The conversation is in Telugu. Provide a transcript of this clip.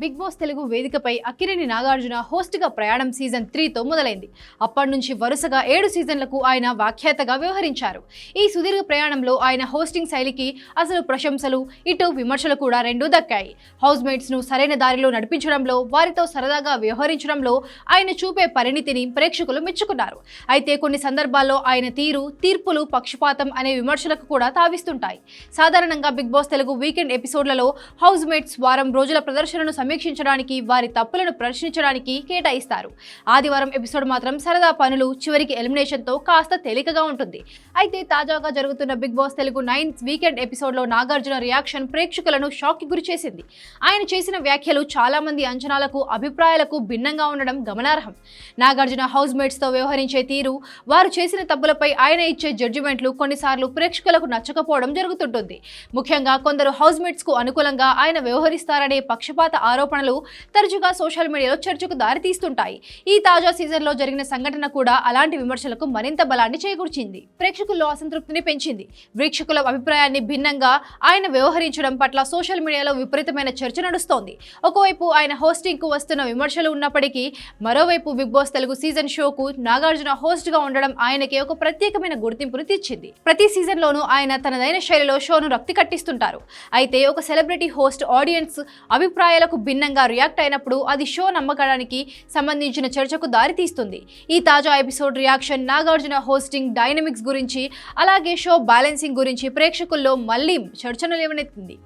బిగ్ బాస్ తెలుగు వేదికపై అక్కినేని నాగార్జున హోస్ట్గా ప్రయాణం సీజన్ త్రీతో మొదలైంది. అప్పటి నుంచి వరుసగా ఏడు సీజన్లకు ఆయన వ్యాఖ్యాతగా వ్యవహరించారు. ఈ సుదీర్ఘ ప్రయాణంలో ఆయన హోస్టింగ్ శైలికి అసలు ప్రశంసలు ఇటు విమర్శలు కూడా రెండూ దక్కాయి. హౌస్ మేట్స్ను సరైన దారిలో నడిపించడంలో వారితో సరదాగా వ్యవహరించడంలో ఆయన చూపే పరిణితిని ప్రేక్షకులు మెచ్చుకున్నారు. అయితే కొన్ని సందర్భాల్లో ఆయన తీరు తీర్పులు పక్షపాతం అనే విమర్శలకు కూడా తావిస్తుంటాయి. సాధారణంగా బిగ్ బాస్ తెలుగు వీకెండ్ ఎపిసోడ్లలో హౌస్ మేట్స్ వారం రోజుల ప్రదర్శనను సమీక్షించడానికి వారి తప్పులను ప్రశ్నించడానికి కేటాయిస్తారు. ఆదివారం ఎపిసోడ్ మాత్రం సరదా పనులు చివరికి ఎలిమినేషన్తో కాస్త తేలికగా ఉంటుంది. అయితే తాజాగా జరుగుతున్న Bigg Boss Telugu ninth weekend ఎపిసోడ్లో నాగార్జున రియాక్షన్ ప్రేక్షకులను షాక్కి గురి చేసింది. ఆయన చేసిన వ్యాఖ్యలు చాలామంది అంచనాలకు అభిప్రాయాలకు భిన్నంగా ఉండడం గమనార్హం. నాగార్జున హౌస్ మేట్స్తో వ్యవహరించే తీరు వారు చేసిన తప్పులపై ఆయన ఇచ్చే జడ్జిమెంట్లు కొన్నిసార్లు ప్రేక్షకులకు నచ్చకపోవడం జరుగుతుంటుంది. ముఖ్యంగా కొందరు హౌస్ మేట్స్కు అనుకూలంగా ఆయన వ్యవహరిస్తారనే పక్షపాత ఆరోపణలు తరచుగా సోషల్ మీడియాలో చర్చకు దారితీస్తుంటాయి. ఈ తాజా సీజన్లో జరిగిన సంఘటన కూడా అలాంటి విమర్శలకు మరింత బలాన్ని చేకూర్చింది. ప్రేక్షకుల్లో అసంతృప్తిని పెంచింది. వీక్షకుల అభిప్రాయాన్ని భిన్నంగా ఆయన వ్యవహరించడం పట్ల సోషల్ మీడియాలో విపరీతమైన చర్చ నడుస్తోంది. ఒకవైపు ఆయన హోస్టింగ్కు వస్తున్న విమర్శలు ఉన్నప్పటికీ మరోవైపు బిగ్ బాస్ తెలుగు సీజన్ షోకు నాగార్జున హోస్ట్గా ఉండడం ఆయనకి ఒక ప్రత్యేకమైన గుర్తింపును తెచ్చింది. ప్రతి సీజన్లోనూ ఆయన తనదైన శైలిలో షోను రక్తి కట్టిస్తుంటారు. అయితే ఒక సెలబ్రిటీ హోస్ట్ ఆడియన్స్ అభిప్రాయాలకు భిన్నంగా రియాక్ట్ అయినప్పుడు అది షో నమ్మకానికి సంబంధించిన చర్చకు దారితీస్తుంది. ఈ తాజా episode reaction Nagarjuna hosting dynamics గురించి అలాగే షో బ్యాలెన్సింగ్ గురించి ప్రేక్షకుల్లో మళ్ళీ చర్చను లేవనెత్తింది.